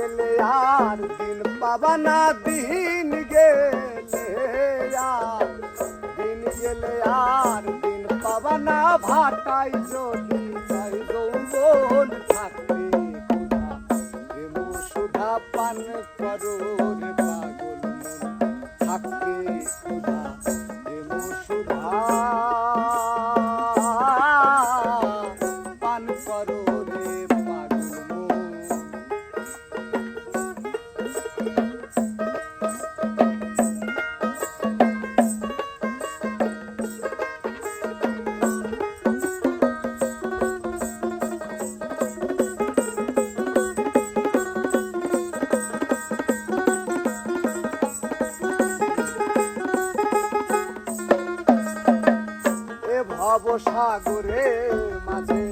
গেলে আর দিন পাবা না, দিন গেলে আর। দিন গেলে আর দিন পাবা না, ভাটাই যদি তাই যৌবন প্রেম সুধা পান করো। ভব মাঝে।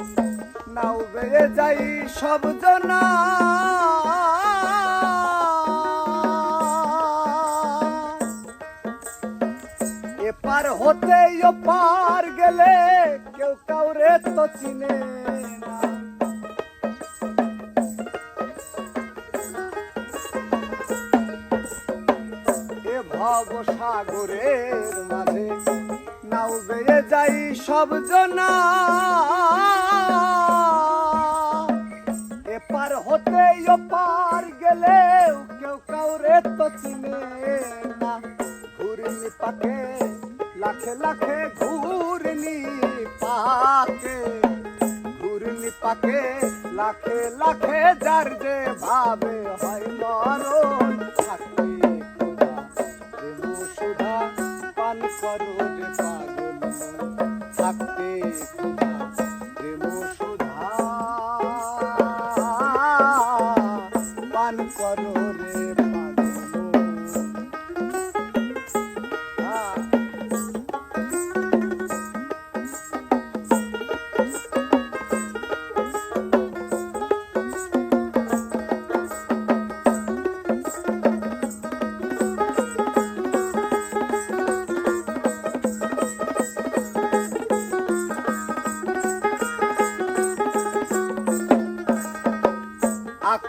নাও বেয়ে যাই সব জনা। এপার হতে পার গেলে কেউ কাউরে তো চিনে ভব সাগরের মাঝে নাও বেয়ে যাই সব জনা। এপার হতে পার গেলে কেউ কাউরে তো চিনে না। ঘুরনি পাকে, লাখে লাখে ঘুরনি পাকে। ঘুরনি পাকে, লাখে লাখে যার যে ভাবে হয় মরণ থাকতে সুধা পান করো। পান করো রে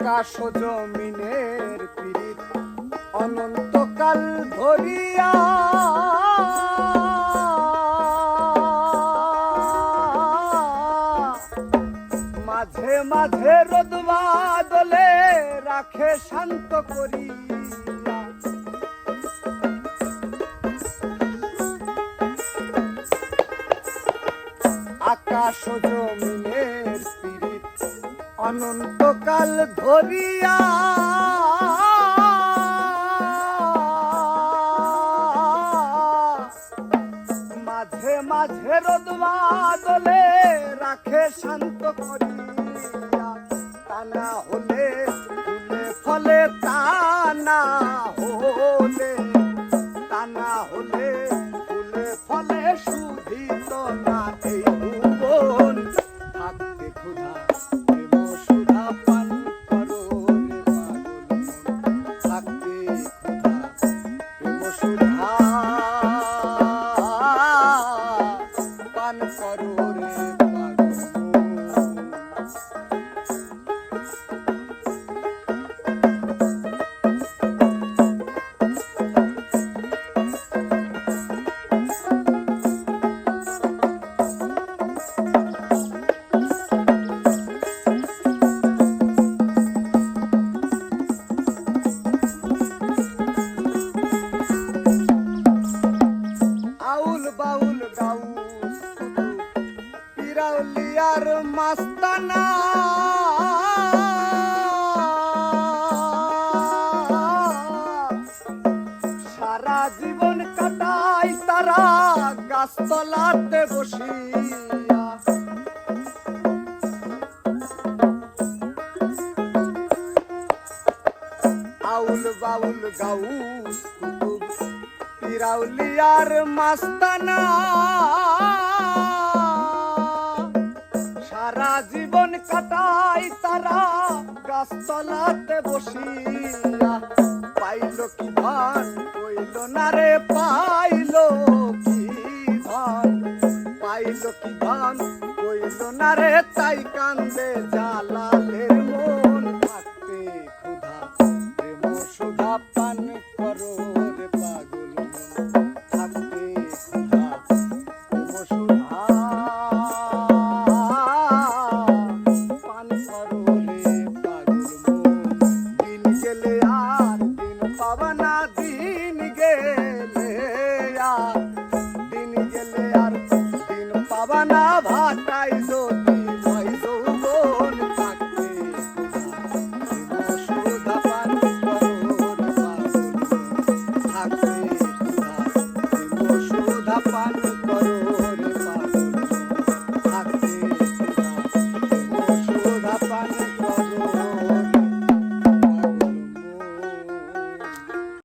আকাশ জমিনের পীড়িত অনন্তকাল ধরিয়া। মাঝে মাঝে রোদ বাদলে রাখে শান্ত করিয়া। আকাশ জমিনের পীড়িত অনন্তকাল ধরিয়া মাঝে মাঝে রোদ বাদলে রাখে শান্ত করিয়া। টানা হলে ফুলে ফলে টানা হলে টানা হলে ফুলে ফলে শুধিত না এই ভুবন। থাকতে ক্ষুধা পিরাউলিয়ার মাস্তানা। সারা জীবন কাটাই তারা গাছতলাতে বসিয়া। আউল বাউল গাউস কুতুব পিরাউলিয়ার মাস্তানা। সারা জীবন কাটাই তারা গাছতলাতে বসিয়া পাইল কি ধন, কইল না রে, পাইল কি ধন? পাইল কি ধন, কইল না রে, তাই কান্দে জালালের